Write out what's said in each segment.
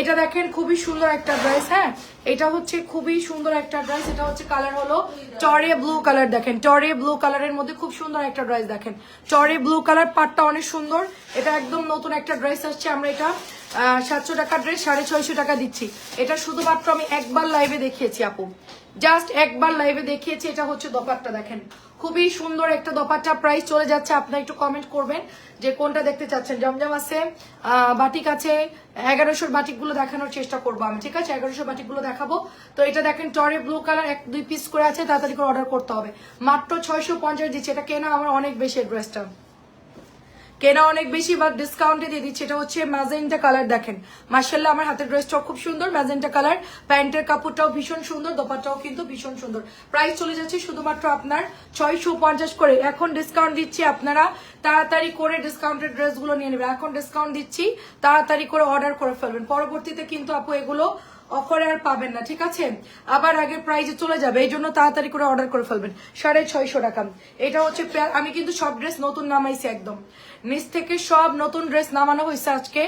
এটা দেখেন খুবই সুন্দর একটা ড্রেস হ্যাঁ? এটা হচ্ছে খুবই সুন্দর একটা ড্রেস, এটা হচ্ছে কালার হলো টরে ব্লু কালার দেখেন। টরে ব্লু কালারের মধ্যে খুব সুন্দর একটা ড্রেস দেখেন। টরে ব্লু কালার, পাটটা অনেক সুন্দর। এটা একদম নতুন একটা ড্রেস আসছে, আমরা এটা সাতশো টাকা ড্রেস, সাড়ে ছয়শো টাকা দিচ্ছি। এটা শুধুমাত্র আমি একবার লাইভে দেখিয়েছি, আপু। জাস্ট একবার লাইভে দেখিয়েছি, এটা হচ্ছে দোপাট্টা, দেখেন। খুবই সুন্দর একটা দোপাট্টা প্রাইস চলে যাচ্ছে, আপনারা একটু কমেন্ট করবেন যে কোনটা দেখতে চাচ্ছেন। জমজম আছে বাটিক আছে, এগারোশোর বাটিকগুলো দেখানোর চেষ্টা করব আমি, ঠিক আছে? এগারোশোর বাটিকগুলো দেখাবো। তো এটা দেখেন, টরে ব্লু কালার এক, দুই পিস করে আছে, তাড়াতাড়ি করে অর্ডার করতে হবে। মাত্র ছয়শো পঞ্চাশ দিচ্ছে, এটা কেনা আমার অনেক বেশি ড্রেসটা কেনা অনেক বেশি বা ডিসকাউন্টে দিয়ে দিচ্ছে। এটা হচ্ছে ম্যাজেন্টা কালার দেখেন। মার্শাল্লাহ আমার হাতের ড্রেসটাও খুব সুন্দর ম্যাজেন্টা কালার প্যান্টের কাপড়টাও ভীষণ সুন্দর দোপাটাও কিন্তু ভীষণ সুন্দর। প্রাইস চলে যাচ্ছে শুধুমাত্র আপনার ছয়শো পঞ্চাশ করে। এখন ডিসকাউন্ট দিচ্ছি আপনারা, তাড়াতাড়ি করে ডিসকাউন্টের ড্রেসগুলো নিয়ে নেবেন। এখন ডিসকাউন্ট দিচ্ছি, তাড়াতাড়ি করে অর্ডার করে ফেলবেন। পরবর্তীতে কিন্তু আপু এগুলো অফারে আর পাবেন না, ঠিক আছে? আবার আগের প্রাইজে চলে যাবে, এই জন্য তাড়াতাড়ি করে অর্ডার করে ফেলবেন। সাড়ে ছয়শো টাকা। এটা হচ্ছে আমি কিন্তু সব ড্রেস নতুন নামাইছি একদম। নিচ থেকে সব নতুন ড্রেস নামানো হয়েছে আজকে।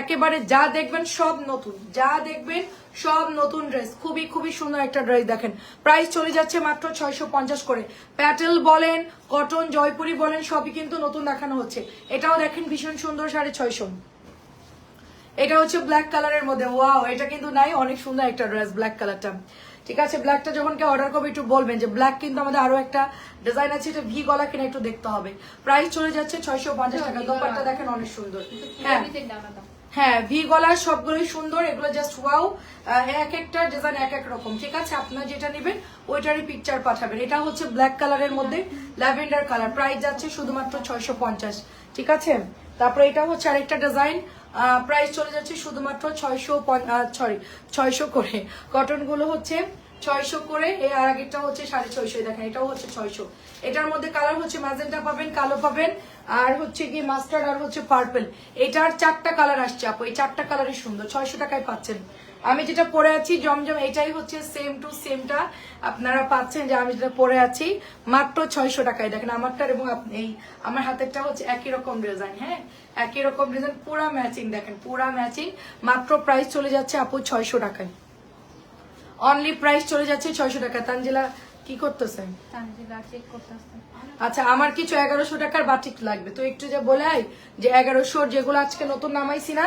একেবারে যা দেখবেন সব নতুন। যা দেখবেন সব নতুন ড্রেস খুবই খুবই সুন্দর একটা ড্রেস দেখেন। প্রাইস চলে যাচ্ছে মাত্র ছয়শো পঞ্চাশ করে। প্যাটেল বলেন, কটন, জয়পুরি বলেন, সবই কিন্তু নতুন দেখানো হচ্ছে। এটাও দেখেন ভীষণ সুন্দর সাড়ে ছয়শো। এটা হচ্ছে ব্ল্যাক কালারের মধ্যে। ওয়াও এটা কিন্তু নাই অনেক সুন্দর একটা ড্রেস ব্ল্যাক কালারটা ঠিক আছে ব্ল্যাকটা যখন কেউ অর্ডার করবে একটু বলবেন যে ব্ল্যাক কিন্তু আমাদের আরও একটা ডিজাইন আছে এটা ভি গলা কিনা একটু দেখতে হবে। প্রাইস চলে যাচ্ছে ছয়শো পঞ্চাশ টাকা। দোপাট্টা দেখেন অনেক সুন্দর। হ্যাঁ। হ্যাঁ ভি গলার সবগুলোই সুন্দর এগুলো জাস্ট ওয়াও এক একটা ডিজাইন এক এক রকম। ঠিক আছে আপনার যেটা নেবেন ওইটারই পিকচার পাঠাবেন। এটা হচ্ছে ব্ল্যাক কালারের মধ্যে ল্যাভেন্ডার কালার প্রাইস যাচ্ছে শুধুমাত্র ছয়শো পঞ্চাশ। ঠিক আছে? তারপরে এটা হচ্ছে আরেকটা ডিজাইন প্রাইস চলে যাচ্ছে শুধুমাত্র ছয়শো সরি ছয়শো করে। কটনগুলো হচ্ছে ছয়শো করে এর আর আগেরটা হচ্ছে সাড়ে ছয়শো দেখেন, এটাও হচ্ছে ছয়শো। এটার মধ্যে কালার হচ্ছে ম্যাজেন্টা পাবেন, কালো পাবেন, আর হচ্ছে কি মাস্টার্ড আর হচ্ছে পার্পেল এটার চারটা কালার আসছে আপু, এই চারটা কালারই সুন্দর, ছয়শো টাকায় পাচ্ছেন। আমি যেটা পরে আছি, জমজম, এটাই হচ্ছে সেম টু। সেমটা আপনারা পাচ্ছেন যে আমি যেটা পরে আছি, মাত্র ছয়শো টাকায়। দেখেন, আমারটার এবং এই আমার হাতেরটা হচ্ছে একই রকম ডিজাইন হ্যাঁ? একই রকম ডিজাইন পুরা ম্যাচিং দেখেন, পুরা ম্যাচিং মাত্র প্রাইস চলে যাচ্ছে আপু ছয়শো টাকায়। অনলি প্রাইস চলে যাচ্ছে ছয়শো টাকা তানজিলা কি করতেছে? আচ্ছা আমার কিছু এগারোশো টাকার বাটিক লাগবে। তো একটু যে বলে আই যে এগারোশোর যেগুলো আজকে নতুন নামাইছি না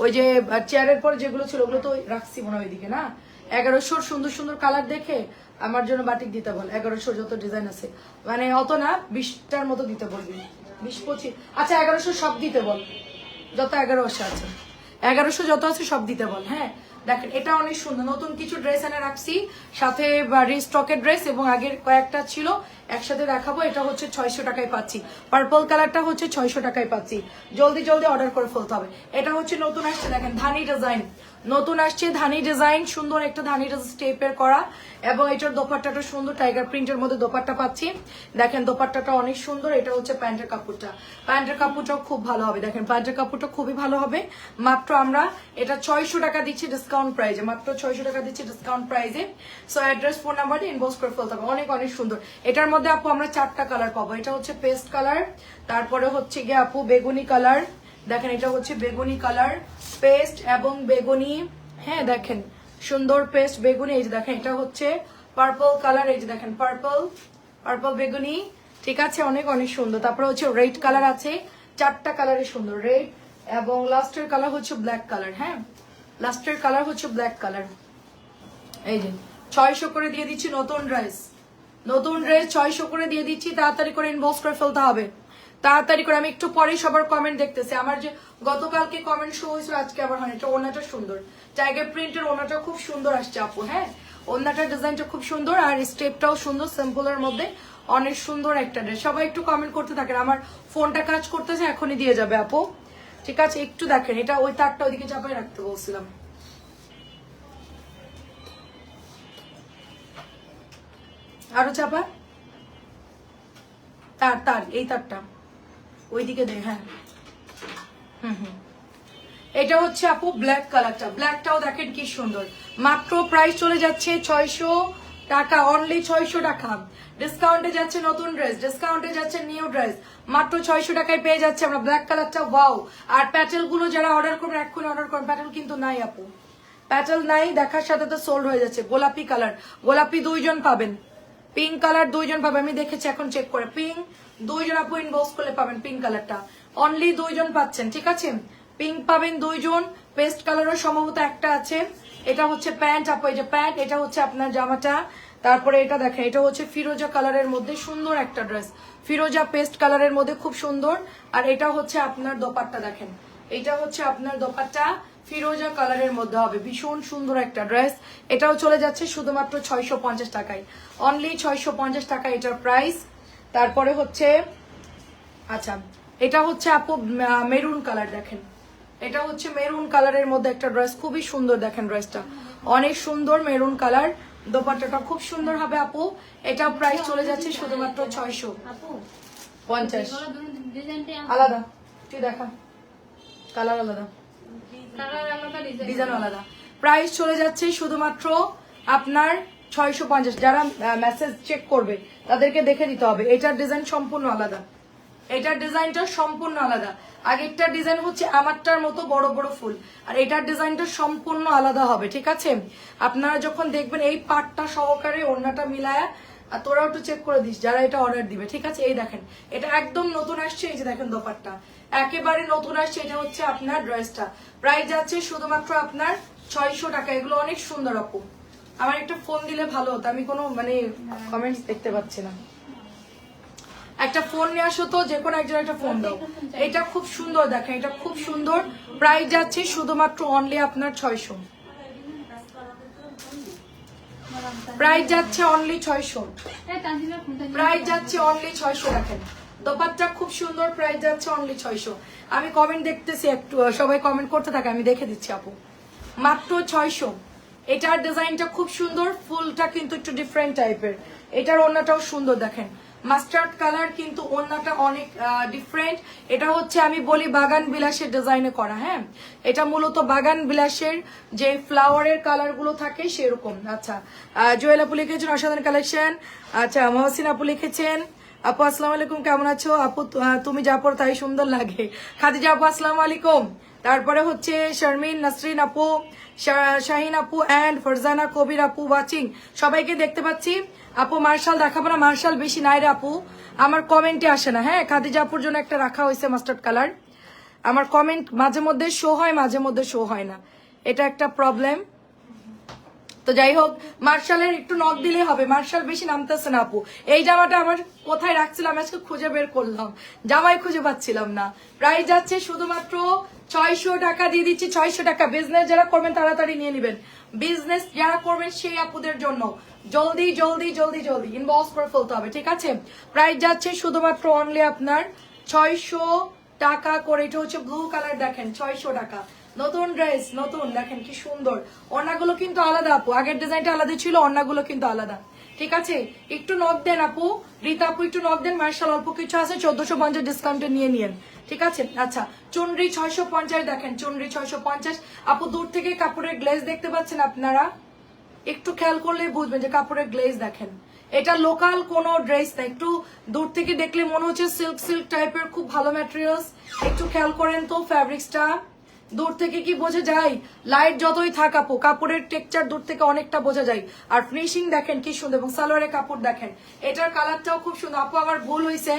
ওই যে চেয়ারের পর যেগুলো ছিল ওগুলো তো রাখছি মনে হয় ওইদিকে না? এগারোশোর সুন্দর সুন্দর কালার দেখে আমার জন্য বাটিক দিতে বল। এগারোশোর যত ডিজাইন আছে। মানে অত না বিশটার মতো দিতে বলবি। বিশ পঁচিশ আচ্ছা এগারোশো সব দিতে বল। যত এগারোশো আছে। এগারোশো যত আছে সব দিতে বল হ্যাঁ? দেখেন, এটা অনেক সুন্দর। নতুন কিছু ড্রেস এনে রাখছি। সাথে রিস্টকের ড্রেস এবং আগের কয়েকটা ছিল। একসাথে দেখাবো, এটা হচ্ছে ছয়শো টাকায় পাচ্ছি। পার্পল কালারটা হচ্ছে ছয়শো টাকায় পাচ্ছি। জলদি জলদি অর্ডার করে ফেলতে হবে। এটা হচ্ছে নতুন আসছে, দেখেন, ধানি ডিজাইন নতুন আসছে ধানি ডিজাইন, সুন্দর একটা ধানি স্টেপের করা এবং এটার দোপাট্টাটা সুন্দর টাইগার প্রিন্টের মধ্যে দোপাট্টা পাচ্ছি। দেখেন দোপাট্টাটা অনেক সুন্দর, এটা হচ্ছে প্যান্টের কাপড়টা। প্যান্টের কাপড়টাও খুব ভালো হবে, দেখেন প্যান্টের কাপড়টা খুবই ভালো হবে। মাত্র আমরা এটা ছয়শো টাকা দিচ্ছি ডিসকাউন্ট প্রাইজে মাত্র ছয়শো টাকা দিচ্ছি ডিসকাউন্ট প্রাইজে so address phone number inbox করে ফেলতে হবে। অনেক অনেক সুন্দর। এটার মধ্যে আপু আমরা চারটা কালার পাবো। এটা হচ্ছে পেস্ট কালার তারপরে হচ্ছে গিয়ে আপু বেগুনি কালার দেখেন এটা হচ্ছে বেগুনি কালার পেস্ট এবং বেগুনি হ্যাঁ দেখেন, সুন্দর পেস্ট বেগুনি, এই যে দেখেন, এটা হচ্ছে পার্পল কালার এই যে দেখেন পার্পল পার্পল বেগুনি, ঠিক আছে, অনেক অনেক সুন্দর। তারপরে হচ্ছে রেড কালার আছে, চারটা কালারে সুন্দর রেড এবং লাস্টের কালার হচ্ছে ব্ল্যাক কালার হ্যাঁ? লাস্টের কালার হচ্ছে ব্ল্যাক কালার এই যে, ছয়শো করে দিয়ে দিচ্ছি নতুন ড্রেস নতুন ড্রেস ছয়শো করে দিয়ে দিচ্ছি, তাড়াতাড়ি করে ইনবক্স করে ফেলতে হবে। তাড়াতাড়ি করে, আমি একটু পরেই সবার কমেন্ট দেখতেছি। আমার যে গতকালকে কমেন্ট শো হয়েছিল, আজকে আবার হয় এটা ওনাটা সুন্দর। টাইগার প্রিন্টের ওনাটা খুব সুন্দর আসছে আপু হ্যাঁ? ওনাটার ডিজাইনটা খুব সুন্দর আর স্টেপটাও সুন্দর সিম্পলের মধ্যে অনেক সুন্দর একটা ড্রেস সবাই একটু কমেন্ট করতে থাকেন। আমার ফোনটা কাজ করতেছে, এখনই দিয়ে যাবে আপু। ঠিক আছে, একটু দেখেন। এটা ওই তারটা ওইদিকে চাপাই রাখতে বলছিলাম। আরও চাপা? তার তার, এই তারটা। ওইদিকে দে হ্যাঁ এটা হচ্ছে আপু ব্ল্যাক কালারটা ব্ল্যাকটাও দেখেন কি সুন্দর। মাত্র প্রাইস চলে যাচ্ছে ছয়শো টাকা অনলি ছয়শো টাকা। ডিসকাউন্টে যাচ্ছে নতুন ড্রেস ডিসকাউন্টে যাচ্ছে নিউ ড্রেস মাত্র ছয়শো টাকায় পেয়ে যাচ্ছে আমরা ব্ল্যাক কালারটা ওয়াও আর প্যাটেলগুলো যারা অর্ডার করবেন এক্ষুনি অর্ডার করবেন প্যাটেল কিন্তু নাই আপু। প্যাটেল নাই, দেখার সাথে তো সোল্ড হয়ে যাচ্ছে। গোলাপি কালার গোলাপি দুইজন পাবেন। পিঙ্ক কালার দুইজন পাবেন। আমি দেখেছি, এখন চেক করে। পিঙ্ক দুইজন আপু ইনবক্স করলে পাবেন পিঙ্ক কালারটা অনলি দুইজন পাচ্ছেন, ঠিক আছে? পিঙ্ক পাবেন দুইজন পেস্ট কালারও সম্ভবত একটা আছে। এটা হচ্ছে প্যান্ট আপু, এই যে প্যান্ট এটা হচ্ছে আপনার জামাটা। তারপরে এটা দেখেন, এটা হচ্ছে ফিরোজা কালারের মধ্যে সুন্দর একটা ড্রেস ফিরোজা পেস্ট কালারের মধ্যে খুব সুন্দর। আর এটা হচ্ছে আপনার দোপাট্টা, দেখেন। এটা হচ্ছে আপনার দোপাট্টা, ফিরোজা কালারের মধ্যে হবে। ভীষণ সুন্দর একটা ড্রেস এটাও চলে যাচ্ছে শুধুমাত্র ছয়শো পঞ্চাশ টাকায়। অনলি ছয়শো পঞ্চাশ টাকা এটার প্রাইস তারপরে হচ্ছে আচ্ছা এটা হচ্ছে আপু মেরুন কালার দেখেন। এটা হচ্ছে মেরুন কালারের মধ্যে একটা ড্রেস খুবই সুন্দর দেখেন ড্রেসটা। অনেক সুন্দর মেরুন কালার দোপাট্টাটা খুব সুন্দর হবে আপু। এটা প্রাইস চলে যাচ্ছে শুধুমাত্র ছয়শো। পঞ্চাশ। আলাদা। তুই দেখা। কালার আলাদা। ডিজাইন আলাদা। প্রাইস চলে যাচ্ছে শুধুমাত্র আপনার ছয়শো পঞ্চাশ। যারা মেসেজ চেক করবে, তাদেরকে দেখে দিতে হবে। এটার ডিজাইন সম্পূর্ণ আলাদা। এটার ডিজাইনটা সম্পূর্ণ আলাদা। আগেরটার ডিজাইন হচ্ছে আমারটার মতো বড় বড় ফুল। আর এটার ডিজাইনটা সম্পূর্ণ আলাদা হবে, ঠিক আছে? আপনারা যখন দেখবেন এই পাটটা সহকারে ওড়নাটা মিলায়া, আর তোরাও একটু চেক করে দিস, যারা এটা অর্ডার দিবে, ঠিক আছে? এই দেখেন, এটা একদম নতুন আসছে, এই যে দেখেন দোপাট্টা। একেবারে নতুন আসছে, এটা হচ্ছে আপনার ড্রেসটা প্রাইস যাচ্ছে শুধুমাত্র আপনার ছয়শো টাকা। এগুলো অনেক সুন্দর, আপু। আমার একটা ফোন দিলে ভালো হতো। আমি কোনো মানে কমেন্টস দেখতে পাচ্ছি না। একটা ফোন নিয়ে আসো তো, যে কোনো একজন একটা ফোন দাও। এটা খুব সুন্দর দেখেন, এটা খুব সুন্দর। প্রাইস যাচ্ছে শুধুমাত্র অনলি আপনার ছয়শো। প্রাইস যাচ্ছে অনলি ছয়শো। প্রাইস যাচ্ছে অনলি ছয়শো দেখেন। দোপাট্টা খুব সুন্দর প্রাইস যাচ্ছে অনলি ছয়শো। আমি কমেন্ট দেখতেছি একটু, সবাই কমেন্ট করতে থাকে, আমি দেখে দিচ্ছি আপু। মাত্র ছয়শো। এটার ডিজাইনটা খুব সুন্দর, ফুলটা কিন্তু একটু ডিফারেন্ট টাইপের এটার অন্যটাও সুন্দর, দেখেন। মাস্টার্ড কালার কিন্তু অন্যটা অনেক ডিফারেন্ট এটা হচ্ছে আমি বলি বাগান বিলাসের ডিজাইনে করা হ্যাঁ? এটা মূলত বাগান বিলাসের যে ফ্লাওয়ারের কালারগুলো থাকে সেরকম। আচ্ছা জুয়েল আপু লিখেছেন, অসাধারণ কালেকশন আচ্ছা মহসিন আপু লিখেছেন। আপু, আসসালামু আলাইকুম, কেমন আছো? আপু তুমি যা পড়ো তাই সুন্দর লাগে। খাদিজা আপু, আসসালামু আলাইকুম। তারপরে হচ্ছে শারমিন, নাসরিন আপু। শাহিন আপু অ্যান্ড ফরজানা কবির আপু ওয়াচিং সবাইকে দেখতে পাচ্ছি। আপু, মার্শাল দেখাবো না, মার্শাল বেশি নাই আপু। আমার কমেন্টে আসে না হ্যাঁ? খাদিজা আপুর জন্য একটা রাখা হয়েছে মাস্টার্ড কালার আমার কমেন্ট মাঝে মধ্যে শো হয়, মাঝে মধ্যে শো হয় না। এটা একটা প্রবলেম তো যাই হোক, মার্শালের একটু নক দিলে হবে। মার্শাল বেশি নামতেছে না আপু। এই জামাটা আমার কোথায় রাখছিলাম? আজকে খুঁজে বের করলাম। জামাই খুঁজে পাচ্ছিলাম না। প্রাইস যাচ্ছে শুধুমাত্র ছয়শো টাকা দিয়ে দিচ্ছি, ছয়শো টাকা। বিজনেস যারা করবেন, তাড়াতাড়ি নিয়ে নেবেন। বিজনেস যারা করবেন, সেই আপুদের জন্য। জলদি জলদি জলদি জলদি। ইনবক্স করে ফেলতে হবে, ঠিক আছে? প্রাইস যাচ্ছে শুধুমাত্র অনলি আপনার ছয়শো টাকা করে। এটা হচ্ছে ব্লু কালার দেখেন, ছয়শো টাকা। নতুন ড্রেস নতুন, দেখেন কি সুন্দর। অন্যগুলো কিন্তু আলাদা, আপু। আগের ডিজাইনটা আলাদা ছিল, অন্যগুলো কিন্তু আলাদা। ঠিক আছে? একটু নক দেন আপু। রীতা আপু, একটু নক দেন। মার্শাল, অল্প কিছু আছে, চোদ্দশো পঞ্চাশ ডিসকাউন্টে নিয়ে নিয়েন। ঠিক আছে? আচ্ছা চুনরি ছয়শো পঞ্চাশ দেখেন, চুনরি ছয়শো পঞ্চাশ। আপু, দূর থেকে কাপড়ের গ্লেজ দেখতে পাচ্ছেন আপনারা? একটু খেয়াল করলে বুঝবেন যে কাপড়ের গ্লেজ দেখেন। এটা লোকাল কোনো ড্রেস না, একটু দূর থেকে দেখলে মনে হচ্ছে সিল্ক সিল্ক টাইপের খুব ভালো ম্যাটেরিয়ালস একটু খেয়াল করেন তো ফ্যাব্রিক্সটা দূর থেকে কি বোঝা যায়? লাইট যতই থাক আপু, কাপড়ের টেক্সচার দূর থেকে অনেকটা বোঝা যায়। আর ফিনিশিং দেখেন কি সুন্দর, এবং সালোয়ারের কাপড় দেখেন। এটার কালারটাও খুব সুন্দর। আপু, আমার ভুল হয়েছে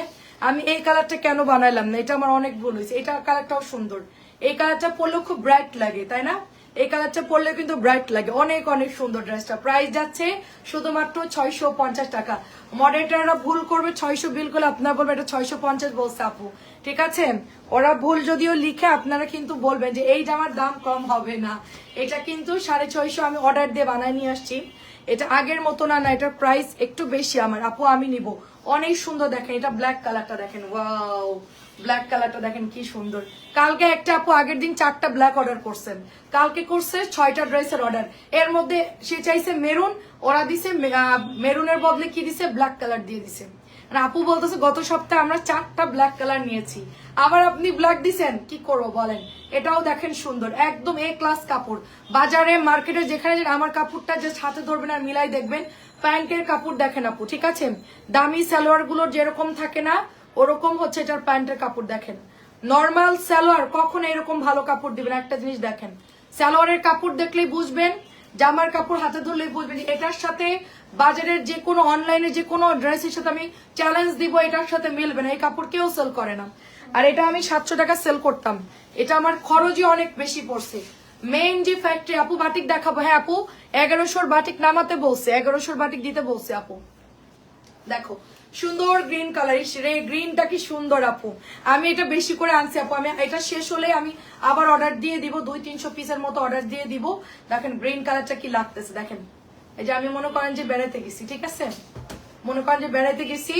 আমি এই কালারটা কেন বানাইলাম না? এটা আমার অনেক ভুল হয়েছে এটার কালারটাও সুন্দর। এই কালারটা পরলেও খুব ব্রাইট লাগে, তাই না? এই কালারটা পরলে কিন্তু ব্রাইট লাগে। অনেক অনেক সুন্দর ড্রেসটা প্রাইস যাচ্ছে শুধুমাত্র ছয়শো পঞ্চাশ টাকা। মডারেটাররা ভুল করবে, ছয়শো বিল করলে আপনার বলবেন এটা ছয়শো পঞ্চাশ বলছে আপু। ঠিক আছে? ওরা ভুল যদিও লিখে, আপনারা কিন্তু বলবেন যে এই জামার দাম কম হবে না। এটা কিন্তু সাড়ে ছয়শো আমি অর্ডার দিয়ে বানায় নিয়ে আসছি। এটা আগের মতো না না এটার প্রাইস একটু বেশি আমার। আপু, আমি নিব। অনেক সুন্দর দেখেন, এটা ব্ল্যাক কালারটা দেখেন। ওয়াও ব্ল্যাক কালারটা দেখেন, কি সুন্দর। কালকে একটা আপু, আগের দিন চারটা ব্ল্যাক অর্ডার করছেন। কালকে করছে ছয়টা ড্রেসের অর্ডার এর মধ্যে সে চাইছে মেরুন ওরা দিছে মেরুনের বদলে কি দিছে? ব্ল্যাক কালার দিয়ে দিছে। আর আপু বলতেছে, গত সপ্তাহে আমরা চারটা ব্ল্যাক কালার নিয়েছি। আবার আপনি ব্ল্যাক দিছেন? কি করব বলেন? এটাও দেখেন সুন্দর, একদম এ ক্লাস কাপড়। বাজারে, মার্কেটে যেখানে যেখানে আমার কাপড়টা জাস্ট হাতে ধরবেন আর মিলাই দেখবেন, প্যান্টের কাপড় দেখেন আপু, ঠিক আছে? দামি সালোয়ারগুলোর যেরকম থাকে না, ওরকম হচ্ছে এটার প্যান্টের কাপড় দেখেন। নর্মাল সালোয়ার, কখন এরকম ভালো কাপড় দিবেন একটা জিনিস দেখেন, সালোয়ারের কাপড় দেখলেই বুঝবেন জামার কাপড় হাতে ধরলে বুঝবেন যে এটার সাথে বাজারের যে কোনো অনলাইনে যে কোনো ড্রেসের সাথে আমি চ্যালেঞ্জ দিব, এটার সাথে মিলবে না। এই কাপড় কেউ সেল করে না। আর এটা আমি সাতশো টাকা সেল করতাম। এটা আমার খরচই অনেক বেশি পড়ছে। মেইন যে ফ্যাক্টরি আপু বাটিক দেখাবো। হ্যাঁ আপু, এগারোশোর বাটিক নামাতে বলছে, এগারোশোর বাটিক দিতে বলছে আপু। দেখো সুন্দর গ্রিন কালার রে গ্রিনটা কি সুন্দর আপু? আমি এটা বেশি করে আনছি আপু। আমি, এটা শেষ হলে আমি আবার অর্ডার দিয়ে দিব, দুই তিনশো পিসের মতো অর্ডার দিয়ে দিব। দেখেন গ্রিন কালারটা কি লাগতেছে, দেখেন। এই যে আমি মনে করেন যে বেড়াতে গেছি, ঠিক আছে? মনে করেন যে বেড়াতে গেছি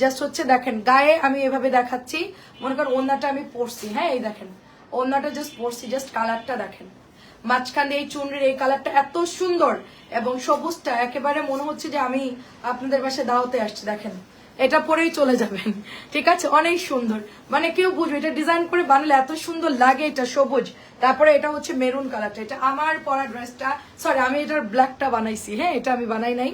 জাস্ট হচ্ছে দেখেন, গায়ে আমি এভাবে দেখাচ্ছি। মনে করেন ওন্নাটা আমি পরছি হ্যাঁ এই দেখেন। ওন্নাটা জাস্ট পরছি জাস্ট কালারটা দেখেন। মাঝখান এই চুনরির এই কালারটা এত সুন্দর এবং সবুজটা, একেবারে মনে হচ্ছে যে আমি আপনাদের বাসায় দাওয়াতে আসছি, দেখেন। এটা পরেই চলে যাবেন, ঠিক আছে? অনেক সুন্দর। মানে কেউ বুঝবে, এটা ডিজাইন করে বানালে এত সুন্দর লাগে এটা সবুজ। তারপরে এটা হচ্ছে মেরুন কালারটা এটা আমার পরা ড্রেসটা সরি আমি এটার ব্ল্যাকটা বানাইছি হ্যাঁ? এটা আমি বানাই নাই।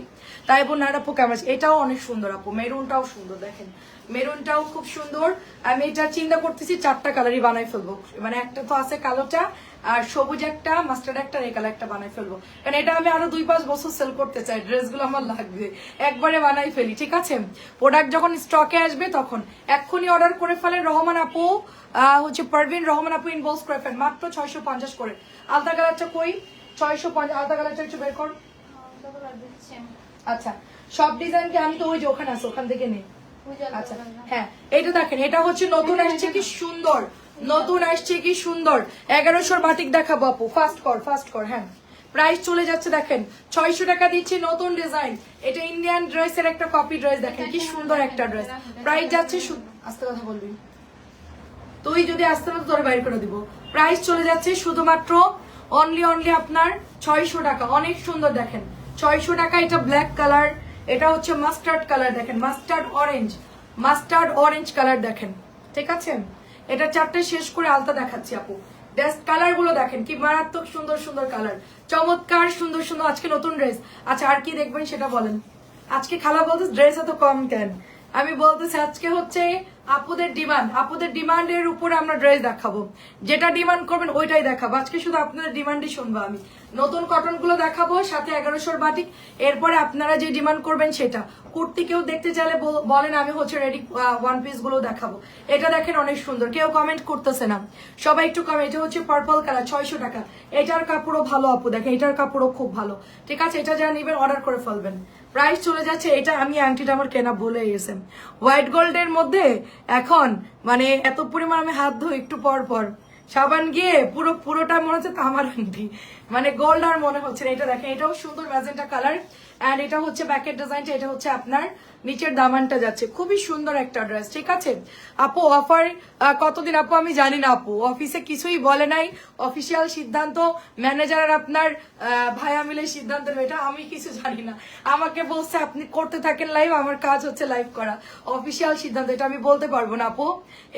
তাই বোন আর আপু, কেমন এটাও অনেক সুন্দর আপু মেরুনটাও সুন্দর, দেখেন। মেরুনটাও খুব সুন্দর। আমি এটা চিন্তা করতেছি চারটা কালারই বানাই ফেলব। মানে একটা তো আছে কালোটা আর সবুজ একটা মাস্টার্ড একটা এই কালার একটা বানাই ফেলব। কারণ এটা আমি আরও দুই পাঁচ বছর সেল করতে চাই ড্রেসগুলো আমার লাগবে। একবারে বানাই ফেলি ঠিক আছে? প্রোডাক্ট যখন স্টকে আসবে তখন এক্ষুনি অর্ডার করে ফেলেন রহমান আপু হচ্ছে পারভিন রহমান আপু ইনবক্স করে ফেলেন মাত্র ছয়শো পঞ্চাশ করে। আলতা কালারটা কই? ছয়শো পঞ্চাশ আলতা কালারটা একটু বের কর। আচ্ছা সব ডিজাইন কি আমি তো ওই যে ওখানে আছে ওখান থেকে নেই আচ্ছা হ্যাঁ এটা দেখেন এটা হচ্ছে নতুন আসছে কি সুন্দর নতুন আসছে কি সুন্দর। এগারোশোর বাটিক দেখাবো আপু ফাস্ট কর ফাস্ট কর হ্যাঁ। প্রাইস চলে যাচ্ছে দেখেন ছয়শো টাকা দিচ্ছি নতুন ডিজাইন এটা ইন্ডিয়ান ড্রেসের একটা কপি ড্রেস দেখেন কি সুন্দর একটা ড্রেস প্রাইস যাচ্ছে আস্তে কথা বলবি। তুই যদি আসতে না তোর বাইর করে দিব। প্রাইস চলে যাচ্ছে শুধুমাত্র অনলি অনলি আপনার ছয়শো টাকা। অনেক সুন্দর দেখেন। ছয়শো টাকা এটা ব্ল্যাক কালার এটা হচ্ছে মাস্টার্ড কালার দেখেন mustard orange mustard orange colour দেখেন, ঠিক আছে? এটা চারটে শেষ করে আলতা দেখাচ্ছি আপু। কালারগুলো দেখেন, কি মারাত্মক সুন্দর সুন্দর কালার চমৎকার সুন্দর সুন্দর, আজকে নতুন ড্রেস আচ্ছা আর কি দেখবেন সেটা বলেন। আজকে খালা বলতে ড্রেস এত কম কেন? আমি বলতেছি, আজকে হচ্ছে আপুদের ডিমান্ড আপুদের ডিমান্ডের উপরে আমরা ড্রেস দেখাবো। যেটা ডিমান্ড করবেন ওইটাই দেখাবো। আজকে শুধু আপনাদের ডিমান্ডই শুনব আমি। নতুন কটনগুলো দেখাবো, সাথে এগারোশোর বাটিক এরপরে আপনারা যে ডিমান্ড করবেন সেটা। কুর্তি কেউ দেখতে চাইলে বলেন, আমি হচ্ছে রেডি ওয়ান পিসগুলো দেখাবো। এটা দেখেন অনেক সুন্দর। কেউ কমেন্ট করতেছে না। সবাই একটু কমেন্ট এটা হচ্ছে পার্পল কালার ছয়শো টাকা। এটার কাপড়ও ভালো, আপু, দেখেন, এটার কাপড়ও খুব ভালো। ঠিক আছে, এটা যা নিবেন অর্ডার করে ফেলবেন। প্রাইস চলে যাচ্ছে, এটা আমি আংটিটা আমার কেনা ভুলে গেছে। হোয়াইট গোল্ডের মধ্যে এখন মানে এত পরিমাণ আমি হাত ধুই একটু পর পর। সাবান গিয়ে পুরো, পুরোটা মনে হচ্ছে তামার আংটি মানে গোল্ড আর মনে হচ্ছে না। এটা দেখেন, এটাও সুন্দর ম্যাজেন্টা কালার এন্ড এটা হচ্ছে ব্যাকের ডিজাইনটা এটা হচ্ছে আপনার নিচের দামানটা যাচ্ছে। খুবই সুন্দর একটা ড্রেস ঠিক আছে? আপু অফার কতদিন আপু? আমি জানি না আপু। অফিসে কিছুই বলে নাই। অফিসিয়াল সিদ্ধান্ত ম্যানেজার আর আপনার ভাইয়া মিলে সিদ্ধান্ত এটা আমি কিছু জানি না। আমাকে বলছে, আপনি করতে থাকেন লাইভ আমার কাজ হচ্ছে লাইভ করা। অফিসিয়াল সিদ্ধান্ত, এটা আমি বলতে পারব না আপু।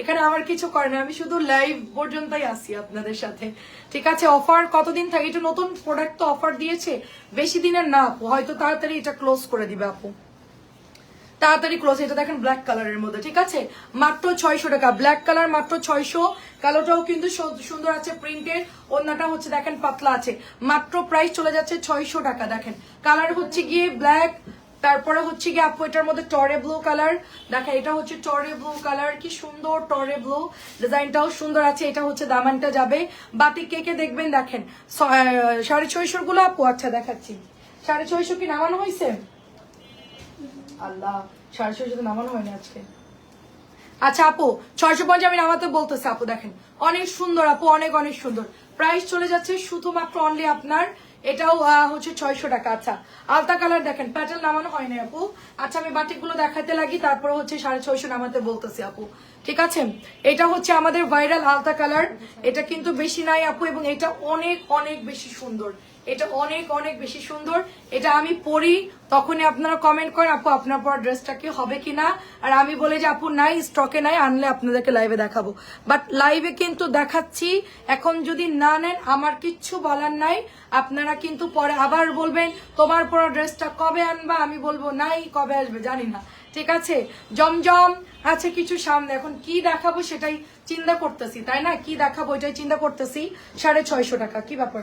এখানে আমার কিছু করে না আমি শুধু লাইভ পর্যন্তই আসি আপনাদের সাথে। ঠিক আছে অফার কতদিন থাকে এটা নতুন প্রোডাক্ট তো অফার দিয়েছে। বেশি দিনের না আপু। হয়তো তাড়াতাড়ি এটা ক্লোজ করে দিবে আপু। তাড়াতাড়ি ক্লোজ এটা দেখেন ব্ল্যাক কালারের মধ্যে, ঠিক আছে? মাত্র ছয়শো টাকা ব্ল্যাক কালার মাত্র ছয়শো, কালোটাও কিন্তু সুন্দর আছে প্রিন্টের অন্যটা হচ্ছে দেখেন পাতলা আছে। মাত্র প্রাইস চলে যাচ্ছে ছয়শো টাকা, দেখেন। কালার হচ্ছে গিয়ে ব্ল্যাক তারপরে হচ্ছে গিয়ে আপু এটার মধ্যে টরে ব্লু কালার দেখেন, এটা হচ্ছে টরে ব্লু কালার কি সুন্দর টরে ব্লু ডিজাইনটাও সুন্দর আছে, এটা হচ্ছে দামানটা যাবে। বাতি কে কে দেখবেন, দেখেন সাড়ে ছয়শোরগুলো আপু আচ্ছা দেখাচ্ছি। সাড়ে ছয়শো কি নামানো হয়েছে? আল্লাহ, সাড়ে ছয়শো তো নামানো হয়নি আজকে। আচ্ছা আপু, ছয়শো পঞ্চাশ আমি নামাতে বলতেছি, আপু, দেখেন। অনেক সুন্দর, আপু, অনেক অনেক সুন্দর। প্রাইস চলে যাচ্ছে শুধুমাত্র অনলি আপনার, এটাও হচ্ছে ছয়শো টাকা। আচ্ছা আলতা কালার দেখেন প্যাটার্ন নামানো হয় না আপু। আচ্ছা আমি বাটিকগুলো দেখাতে লাগি, তারপরে হচ্ছে সাড়ে ছয়শো নামাতে বলতেছি, আপু। ঠিক আছে? এটা হচ্ছে আমাদের ভাইরাল আলতা কালার। এটা কিন্তু বেশি নাই, আপু, এবং এটা অনেক অনেক বেশি সুন্দর। এটা অনেক অনেক বেশি সুন্দর। এটা আমি পরি তখনই আপনারা কমেন্ট করেন, আপু, আপনার পর ড্রেসটা কি হবে কিনা? আর আমি বলে যে, আপু, নাই স্টকে নাই, আনলে আপনাদেরকে লাইভে দেখাবো। বাট লাইভে কিন্তু দেখাচ্ছি। এখন যদি না নেন, আমার কিচ্ছু বলার নাই। আপনারা কিন্তু পরে আবার বলবেন, তোমার পর ড্রেসটা কবে আনবা? আমি বলব, নাই, কবে আসবে? জানি না। ঠিক আছে? জমজম আছে কিছু সামনে। এখন কি দেখাবো সেটাই চিন্তা করতেছি, তাই না? কি দেখাবো এটাই চিন্তা করতেছি। সাড়ে ছয়শো টাকা, কি ব্যাপার?